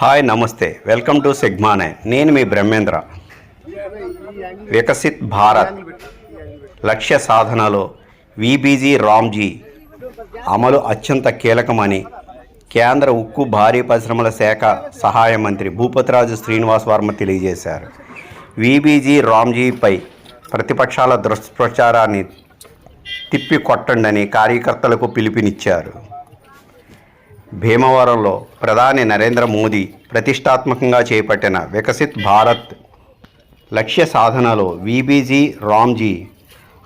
Hi నమస్తే. Welcome to సిగ్మానే నేను మీ బ్రహ్మేంద్ర. వికసిత్ భారత్ లక్ష్య సాధనలో విబీజీ రామ్జీ అమలు అత్యంత కీలకమని కేంద్ర ఉక్కు భారీ పరిశ్రమల శాఖ సహాయ మంత్రి భూపతిరాజు శ్రీనివాస్ వర్మ తెలియజేశారు. విబీజీ రామ్జీపై ప్రతిపక్షాల దుష్ప్రచారాన్ని తిప్పికొట్టండని కార్యకర్తలకు పిలుపునిచ్చారు. భీమవరంలో ప్రధాని నరేంద్ర మోదీ ప్రతిష్టాత్మకంగా చేపట్టిన వికసిత్ భారత్ లక్ష్య సాధనలో విబీజీ రామ్జీ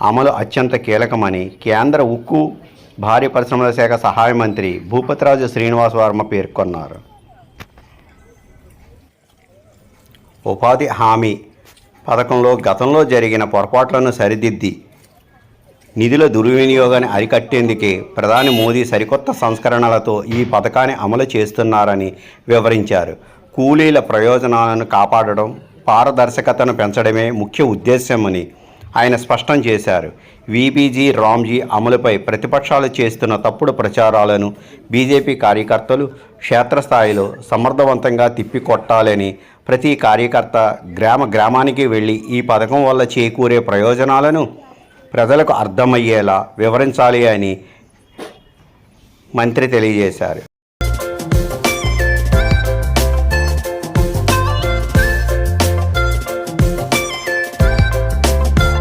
అమలు అత్యంత కీలకమని కేంద్ర ఉక్కు భారీ పరిశ్రమల శాఖ సహాయ మంత్రి భూపతిరాజు శ్రీనివాస్ వర్మ పేర్కొన్నారు. ఉపాధి హామీ పథకంలో గతంలో జరిగిన పొరపాట్లను సరిదిద్ది నిధుల దుర్వినియోగాన్ని అరికట్టేందుకే ప్రధాని మోదీ సరికొత్త సంస్కరణలతో ఈ పథకాన్ని అమలు చేస్తున్నారని వివరించారు. కూలీల ప్రయోజనాలను కాపాడడం పారదర్శకతను పెంచడమే ముఖ్య ఉద్దేశ్యమని ఆయన స్పష్టం చేశారు. విబీజీ రామ్జీ అమలుపై ప్రతిపక్షాలు చేస్తున్న తప్పుడు ప్రచారాలను బీజేపీ కార్యకర్తలు క్షేత్రస్థాయిలో సమర్థవంతంగా తిప్పికొట్టాలని ప్రతి కార్యకర్త గ్రామ గ్రామానికి వెళ్ళి ఈ పథకం వల్ల చేకూరే ప్రయోజనాలను ప్రజలకు అర్థమయ్యేలా వివరించాలి అని మంత్రి తెలియజేశారు.